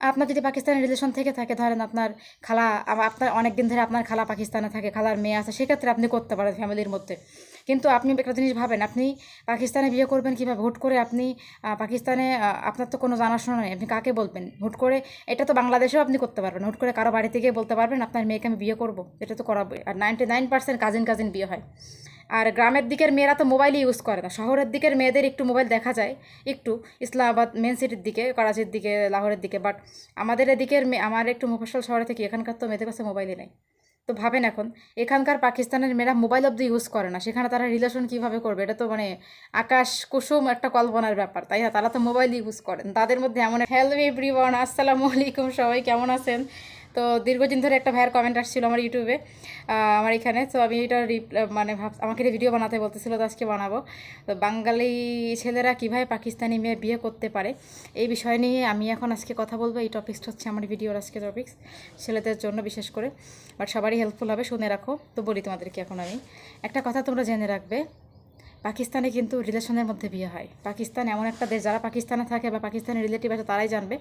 আপনার যদি পাকিস্তানের রিলেশন থেকে থাকে, ধরেন আপনার খালা আপনার অনেক দিন ধরে আপনার খালা পাকিস্তানে থাকে, খালার মেয়ে আছে, সেক্ষেত্রে আপনি করতে পারেন ফ্যামিলির মধ্যে। কিন্তু আপনি একটা জিনিস ভাবেন, আপনি পাকিস্তানে বিয়ে করবেন কীভাবে? হুট করে আপনি পাকিস্তানে আপনার তো কোনো জানাশোনা নেই, আপনি কাকে বলবেন? হুট করে, এটা তো বাংলাদেশেও আপনি করতে পারবেন হুট করে কারও বাড়ি থেকে বলতে পারবেন, আপনার মেয়েকে আমি বিয়ে করব। এটা তো করাবো আর ninety nine percent cousin cousin বিয়ে হয়। আর গ্রামের দিকের মেয়েরা তো মোবাইলই ইউজ করে না। শহরের দিকের মেয়েদের একটু মোবাইল দেখা যায়, একটু ইসলামাবাদ মেন সিটির দিকে, করাচির দিকে, লাহোরের দিকে বাট আমাদের এদিকের মেয়ে আমার একটু মুফসল শহরে থেকে এখানকার তো মেয়েদের কাছে মোবাইলই নেই। তো ভাবেন এখন, এখানকার পাকিস্তানের মেয়েরা মোবাইল অব্দি ইউজ করে না। সেখানে তারা রিলেশন কীভাবে করবে? এটা তো মানে আকাশ কুসুম একটা কল্পনার ব্যাপার, তাই না? তারা তো মোবাইল ইউজ করেন তাদের মধ্যে এমন হ্যালো এভরিওয়ান আসসালামু আলাইকুম, সবাই কেমন আছেন? তো দীর্ঘদিন ধরে একটা ভাইয়ের কমেন্ট আসছিল আমার ইউটিউবে আমার এখানে। তো আমি এটা মানে ভাব আমাকে ভিডিও বানাতে বলতেছিল তো আজকে বানাবো। তো বাঙালি ছেলেরা কীভাবে পাকিস্তানি মেয়ে বিয়ে করতে পারে, এই বিষয় নিয়ে আমি এখন আজকে কথা বলব। এই টপিক্সটা হচ্ছে আমার ভিডিওর আজকে টপিক্স ছেলেদের জন্য বিশেষ করে। বাট সবারই হেল্পফুল হবে, শুনে রাখো। তো বলি তোমাদেরকে এখন আমি। একটা কথা তোমরা জেনে রাখবে, পাকিস্তানে কিন্তু রিলেশনের মধ্যে বিয়ে হয়। পাকিস্তান এমন একটা দেশ, যারা পাকিস্তানে থাকে বা পাকিস্তানের রিলেটিভ আছে, তারাই জানবে।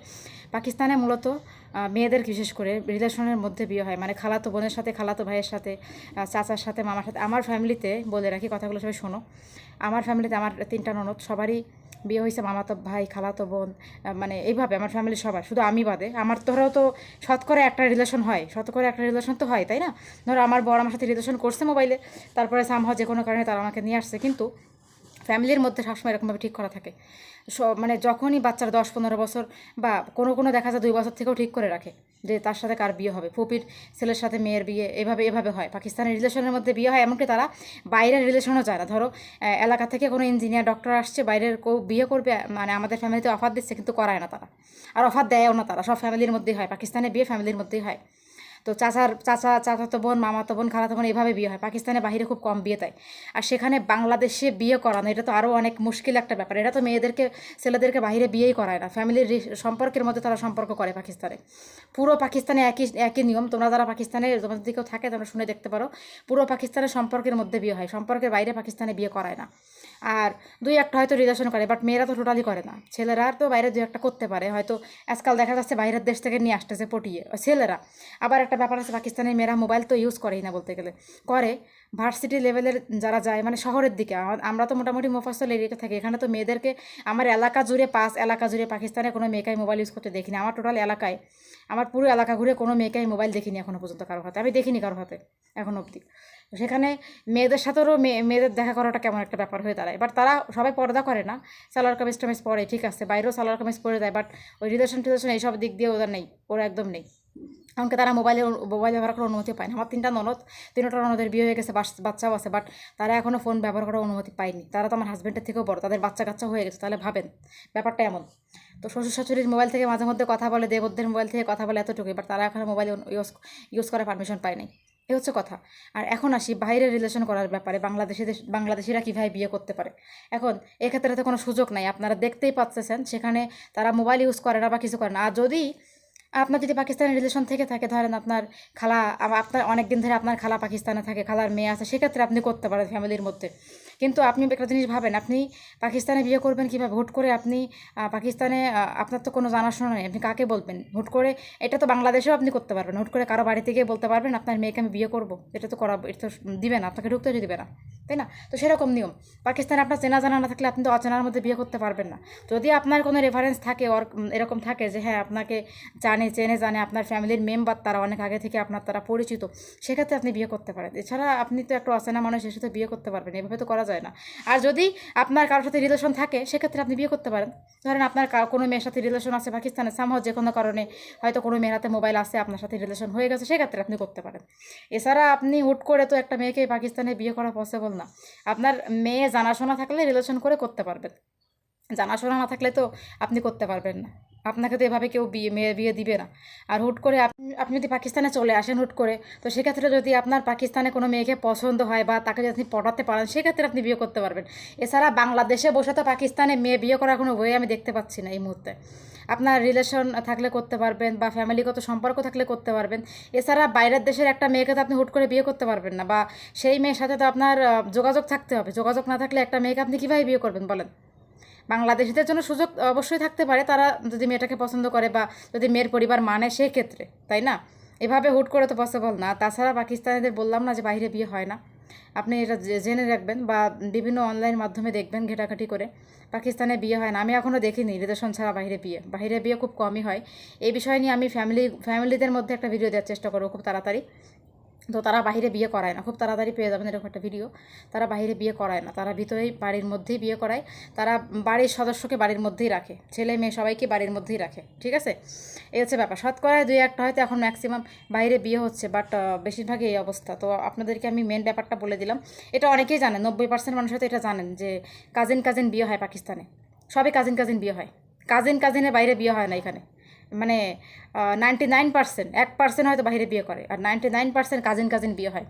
পাকিস্তানে মূলত মেয়েদের বিশেষ করে রিলেশনের মধ্যে বিয়ে হয়। মানে খালাতো বোনের সাথে, খালাতো ভাইয়ের সাথে চাচার সাথে, মামার সাথে। আমার ফ্যামিলিতে বলে রাখি, কথাগুলো সবাই শোনো। আমার ফ্যামিলিতে আমার তিনটা ননদ, সবারই বিয়ে হয়েছে মামাতো ভাই, খালাতো বোন মানে এইভাবে আমার ফ্যামিলি সবার। শুধু আমি বাদে। আমার ধরো তো শতকরে একটা রিলেশন হয়। শতকরে একটা রিলেশন তো হয়, তাই না? ধরো আমার বড় আমার সাথে রিলেশন করছে মোবাইলে, তারপরে সামহাও যে কোনো কারণে তারা আমাকে নিয়ে আসছে। কিন্তু ফ্যামিলির মধ্যে সবসময় এরকমভাবে ঠিক করা থাকে। মানে যখনই বাচ্চার দশ পনেরো বছর বা কোনো কোনো দেখা যায় দুই বছর থেকেও ঠিক করে রাখে যে তার সাথে কার বিয়ে হবে। ফুপির ছেলের সাথে মেয়ের বিয়ে এভাবে এভাবে হয়। পাকিস্তানের রিলেশনের মধ্যে বিয়ে হয় এমনকি তারা বাইরের রিলেশনও যায় না। ধরো এলাকা থেকে কোনো ইঞ্জিনিয়ার, ডক্টর আসছে, বাইরের কেউ বিয়ে করবে মানে আমাদের ফ্যামিলিতে অফার দিচ্ছে কিন্তু করায় না তারা। আর অফার দেয়ও না তারা। সব ফ্যামিলির মধ্যেই হয়। পাকিস্তানে বিয়ে ফ্যামিলির মধ্যেই হয়। তো চাচার, চাচা চাচাতো বোন মামাতো বোন, খালাতো বোন এভাবে বিয়ে হয়। পাকিস্তানে বাইরে খুব কম বিয়ে দেয়। আর সেখানে বাংলাদেশে বিয়ে করানো, এটা তো আরও অনেক মুশকিল একটা ব্যাপার। এটা তো মেয়েদেরকে, ছেলেদেরকে বাইরে বিয়েই করায় না। ফ্যামিলির সম্পর্কের মধ্যে তারা সম্পর্ক করে পাকিস্তানে। পুরো পাকিস্তানে একই একই নিয়ম। তোমরা যারা পাকিস্তানে, তোমাদের দিকেও থাকে, তোমরা শুনে দেখতে পারো। পুরো পাকিস্তানের সম্পর্কের মধ্যে বিয়ে হয়। সম্পর্কের বাইরে পাকিস্তানে বিয়ে করায় না। আর দুই একটা হয়তো রিলেশন করে বাট মেয়েরা তো টোটালি করে না। ছেলেরা তো বাইরে দুই একটা করতে পারে। হয়তো আজকাল দেখা যাচ্ছে বাইরের দেশ থেকে নিয়ে আসতেছে, পটিয়ে। ছেলেরা। আবার একটা ব্যাপার আছে, পাকিস্তানের মেয়েরা মোবাইল তো ইউজ করেই না বলতে গেলে। করে ভার্সিটি লেভেলের যারা যায় মানে শহরের দিকে। আমরা তো মোটামুটি মোফাসল এরিয়াতে থাকি, এখানে তো মেয়েদেরকে, আমার এলাকা জুড়ে পাঁচ এলাকা জুড়ে পাকিস্তানে কোনো মেয়েকাই মোবাইল ইউজ করতে দেখিনি। আমার টোটাল এলাকায়, আমার পুরো এলাকা ঘুরে কোনো মেয়েকাই মোবাইল দেখিনি এখনও পর্যন্ত কারও হাতে। আমি দেখিনি কারও হাতে, এখন অবধি। সেখানে মেয়েদের সাথেও মেয়ে মেয়েদের দেখা করাটা কেমন একটা ব্যাপার হয়ে দাঁড়ায়। বাট তারা সবাই পর্দা করে না সালোয়ার কামিজ টামিজ পরে, ঠিক আছে। বাইরেও সালোয়ার কামিজ পরে দেয় বাট ওই রিলেশন টিলেশন এইসব দিক দিয়ে ওদের নেই, ওরা একদম নেই। এমনকি তারা মোবাইলে মোবাইল ব্যবহার করার অনুমতি পায় না আমার তিনটা ননদ তিনটা ননদের বিয়ে হয়ে গেছে বাচ্চাও আছে বাট তারা এখনও ফোন ব্যবহার করার অনুমতি পায়নি। তারা তো আমার হাজব্যান্ডের থেকেও বড়, তাদের বাচ্চা কাচ্চা হয়ে গেছে, তাহলে ভাবেন, ব্যাপারটা এমন। তো শ্বশুর শাশুড়ির মোবাইল থেকে মাঝে মধ্যে কথা বলে দেবদের মোবাইল থেকে কথা বলে এতটুকুই বাট তারা এখনও মোবাইল ইউজ ইউজ করার পারমিশন পায়নি এই হচ্ছে কথা। আর এখন আসি বাইরের রিলেশন করার ব্যাপারে, বাংলাদেশিদের, বাংলাদেশিরা কীভাবে বিয়ে করতে পারে? এখন এক্ষেত্রে তো কোনো সুযোগ নাই, আপনারা দেখতেই পাচ্ছেন, সেখানে তারা মোবাইল ইউজ করে না বা কিছু করে না। আর যদি আপনার যদি পাকিস্তানের রিলেশন থেকে থাকে, ধরেন আপনার খালা আপনার অনেক দিন ধরে আপনার খালা পাকিস্তানে থাকে, খালার মেয়ে আছে, সেক্ষেত্রে আপনি করতে পারেন ফ্যামিলির মধ্যে। কিন্তু আপনি একটা জিনিস ভাবেন, আপনি পাকিস্তানে বিয়ে করবেন কীভাবে? ভোট করে আপনি পাকিস্তানে আপনার তো কোনো জানাশোনা নেই, আপনি কাকে বলবেন? ভোট করে, এটা তো বাংলাদেশেও আপনি করতে পারবেন ভোট করে কারও বাড়িতে গিয়ে বলতে পারবেন, আপনার মেয়েকে আমি বিয়ে করব, এটা তো করা, এটা তো দিবে না, আপনাকে ঢুকতে দিবে না, তাই না? তো সেরকম নিয়ম, পাকিস্তানে আপনার চেনা জানা না থাকলে আপনি তো অচেনার মধ্যে বিয়ে করতে পারবেন না, যদি আপনার কোনো রেফারেন্স থাকে ওর এরকম থাকে যে হ্যাঁ আপনাকে জানে, চেনে, জানে আপনার ফ্যামিলির মেম্বার তারা অনেক আগে থেকে আপনার তারা পরিচিত, সেক্ষেত্রে আপনি বিয়ে করতে পারেন, এছাড়া আপনি তো একটা অচেনা মানুষ, এসে তো বিয়ে করতে পারবেন, এভাবে তো করা যায় না। আর যদি আপনার কারোর সাথে রিলেশন থাকে, সেক্ষেত্রে আপনি বিয়ে করতে পারেন। ধরেন আপনার কোনো মেয়ের সাথে রিলেশন আছে পাকিস্তানে সামহাও যে কোনো কারণে হয়তো কোনো মেয়ের হাতে মোবাইল আছে, আপনার সাথে রিলেশন হয়ে গেছে, সেক্ষেত্রে আপনি করতে পারেন। এছাড়া আপনি হুট করে তো একটা মেয়েকে পাকিস্তানে বিয়ে করা পসিবল না। আপনার মেয়ে জানাশোনা থাকলে রিলেশন করে করতে পারবেন। জানাশোনা না থাকলে তো আপনি করতে পারবেন না। আপনাকে তো এভাবে কেউ বিয়ে, মেয়ে বিয়ে দিবে না। আর হুট করে আপনি যদি পাকিস্তানে চলে আসেন হুট করে, তো সেক্ষেত্রে যদি আপনার পাকিস্তানে কোনো মেয়েকে পছন্দ হয় বা তাকে যদি আপনি পটাতে পারেন, সেক্ষেত্রে আপনি বিয়ে করতে পারবেন। এছাড়া বাংলাদেশে বসে তো পাকিস্তানে মেয়ে বিয়ে করার কোনো ওয়ে আমি দেখতে পাচ্ছি না এই মুহূর্তে। আপনার রিলেশন থাকলে করতে পারবেন বা ফ্যামিলিগত সম্পর্ক থাকলে করতে পারবেন। এছাড়া বাইরের দেশের একটা মেয়েকে তো আপনি হুট করে বিয়ে করতে পারবেন না বা সেই মেয়ের সাথে তো আপনার যোগাযোগ থাকতে হবে। যোগাযোগ না থাকলে একটা মেয়েকে আপনি কীভাবে বিয়ে করবেন বলেন? বাংলাদেশিদের জন্য সুযোগ অবশ্যই থাকতে পারে। তারা যদি মেয়েটাকে পছন্দ করে বা যদি মেয়ের পরিবার মানে সেই ক্ষেত্রে, তাই না? এভাবে হুট করে তো পসিবল না। তাছাড়া পাকিস্তানিদের বললাম না যে বাইরে বিয়ে হয় না। আপনি এটা জেনে রাখবেন বা বিভিন্ন অনলাইন মাধ্যমে দেখবেন ঘেটাঘাটি করে। পাকিস্তানে বিয়ে হয় না। আমি এখনও দেখিনি রিলেশন ছাড়া বাইরে বিয়ে। বাইরে বিয়ে খুব কমই হয়। এই বিষয় নিয়ে আমি ফ্যামিলি ফ্যামিলিদের মধ্যে একটা ভিডিও দেওয়ার চেষ্টা করব খুব তাড়াতাড়ি। তো তারা বাইরে বিয়ে করায় না। খুব তাড়াতাড়ি পেয়ে যাবেন এরকম একটা ভিডিও তারা বাইরে বিয়ে করায় না। তারা ভিতরেই বাড়ির মধ্যেই বিয়ে করায়। তারা বাড়ির সদস্যকে বাড়ির মধ্যেই রাখে। ছেলে মেয়ে সবাইকে বাড়ির মধ্যেই রাখে। ঠিক আছে? এই হচ্ছে ব্যাপার। শতকরায় দুই একটা হয়তো এখন ম্যাক্সিমাম বাইরে বিয়ে হচ্ছে বাট বেশিরভাগই এই অবস্থা। তো আপনাদেরকে আমি মেন ব্যাপারটা বলে দিলাম। এটা অনেকেই জানেন, নব্বই পার্সেন্ট মানুষ হয়তো এটা জানেন যে কাজিন কাজিন বিয়ে হয় পাকিস্তানে। সবই কাজিন কাজিন বিয়ে হয়। কাজিন কাজিনের বাইরে বিয়ে হয় না এখানে। মানে নাইনটি নাইন পার্সেন্ট এক পার্সেন্ট হয়তো বাইরে বিয়ে করে, আর ninety nine percent cousin cousin বিয়ে হয়।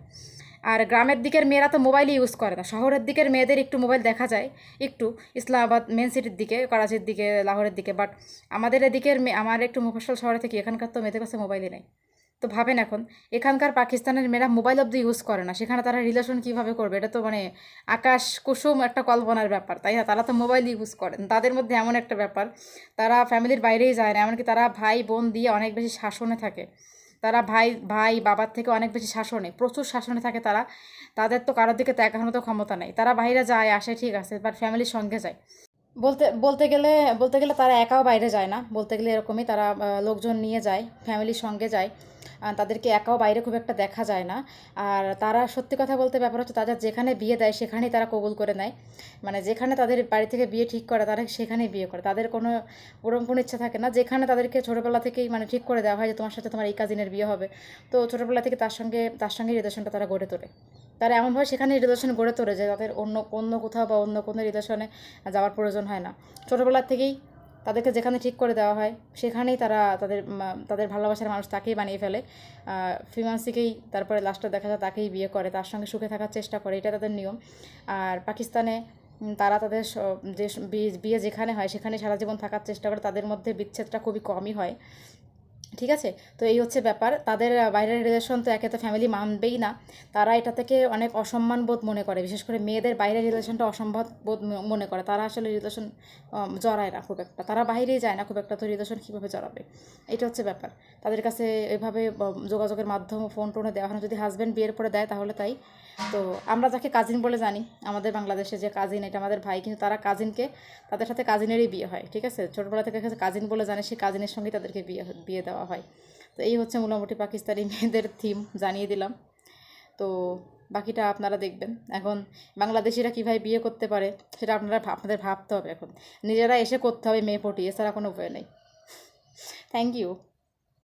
আর গ্রামের দিকের মেয়েরা তো মোবাইলই ইউজ করে না, শহরের দিকের মেয়েদের একটু মোবাইল দেখা যায়, একটু ইসলামাবাদ মেন সিটির দিকে, করাচির দিকে, লাহোরের দিকে বাট আমাদের এদিকের আমার একটু মুফসল শহরে থেকে এখানকার তো মেয়েদের কাছে মোবাইলই নেই। তো ভাবেন এখন, এখানকার পাকিস্তানের মেয়েরা মোবাইল অব্দি ইউজ করে না, সেখানে তারা রিলেশন কীভাবে করবে? এটা তো মানে আকাশ কুসুম একটা কল্পনার ব্যাপার, তাই না? তারা তো মোবাইল ইউজ করেন, তাদের মধ্যে এমন একটা ব্যাপার, তারা ফ্যামিলির বাইরেই যায় না, এমনকি তারা ভাই বোন দিয়ে অনেক বেশি শাসনে থাকে, তারা ভাই ভাই বাবার থেকে অনেক বেশি শাসনে, প্রচুর শাসনে থাকে তারা, তাদের তো কারোর দিকে দেখানো তো ক্ষমতা নেই, তারা বাইরে যায়, আসে, ঠিক আছে বাট ফ্যামিলির সঙ্গে যায়। বলতে বলতে গেলে বলতে গেলে তারা একাও বাইরে যায় না, বলতে গেলে এরকমই, তারা লোকজন নিয়ে যায় ফ্যামিলির সঙ্গে যায় তাদেরকে একাও বাইরে খুব একটা দেখা যায় না। আর তারা সত্যি কথা বলতে ব্যাপার হচ্ছে তাদের যেখানে বিয়ে দেয় সেখানেই তারা কবুল করে নেয়। মানে যেখানে তাদের বাড়ি থেকে বিয়ে ঠিক করে তারা সেখানেই বিয়ে করে। তাদের কোনো, ওরকম কোনো ইচ্ছা থাকে না। যেখানে তাদেরকে ছোটোবেলা থেকেই মানে ঠিক করে দেওয়া হয় যে তোমার সাথে তোমার এই কাজিনের বিয়ে হবে। তো ছোটোবেলা থেকে তার সঙ্গে তার সঙ্গে রিলেশনটা তারা গড়ে তোলে। তারা এমনভাবে সেখানে রিলেশন গড়ে তোলে যে তাদের অন্য অন্য কোথাও বা অন্য কোনো রিলেশনে যাওয়ার প্রয়োজন হয় না। ছোটোবেলার থেকেই তাদেরকে যেখানে ঠিক করে দেওয়া হয়, সেখানেই তারা তাদের তাদের ভালোবাসার মানুষ তাকেই বানিয়ে ফেলে। ফিমান্সিকেই তারপরে লাস্টে দেখা যায় তাকেই বিয়ে করে, তার সঙ্গে সুখে থাকার চেষ্টা করে, এটা তাদের নিয়ম। আর পাকিস্তানে তারা তাদের যে বিয়ে যেখানে হয়, সেখানে সারা জীবন থাকার চেষ্টা করে, তাদের মধ্যে বিচ্ছেদটা খুবই কমই হয়। ঠিক আছে? তো এই হচ্ছে ব্যাপার। তাদের বাইরের রিলেশন তো একে তো ফ্যামিলি মানবেই না। তারা এটা থেকে অনেক অসম্মান বোধ মনে করে। বিশেষ করে মেয়েদের বাইরের রিলেশনটা অসম্ভব বোধ মনে করে। তারা আসলে রিলেশন জড়ায় না খুব একটা। তারা বাইরেই যায় না খুব একটা। তো রিলেশন কীভাবে জড়াবে? এটা হচ্ছে ব্যাপার। তাদের কাছে এভাবে যোগাযোগের মাধ্যম ফোন টোনে দেওয়া হয় যদি হাজব্যান্ড বিয়ের পরে দেয় তাহলে তাই। তো আমরা যাকে কাজিন বলে জানি। আমাদের বাংলাদেশে যে কাজিন এটা আমাদের ভাই, কিন্তু তারা কাজিনকে তাদের সাথে কাজিনেরই বিয়ে হয়, ঠিক আছে? ছোটোবেলা থেকে কাজিন বলে জানে, সেই কাজিনের সঙ্গে তাদেরকে বিয়ে বিয়ে দেওয়া হয়। তো এই হচ্ছে মোটামুটি পাকিস্তানি মেয়েদের থিম জানিয়ে দিলাম। তো বাকিটা আপনারা দেখবেন। এখন বাংলাদেশিরা কীভাবে বিয়ে করতে পারে, সেটা আপনারা আপনাদের ভাবতে হবে এখন। নিজেরা এসে করতে হবে মেয়ে পটিয়ে এছাড়া কোনো উপায় নেই। Thank you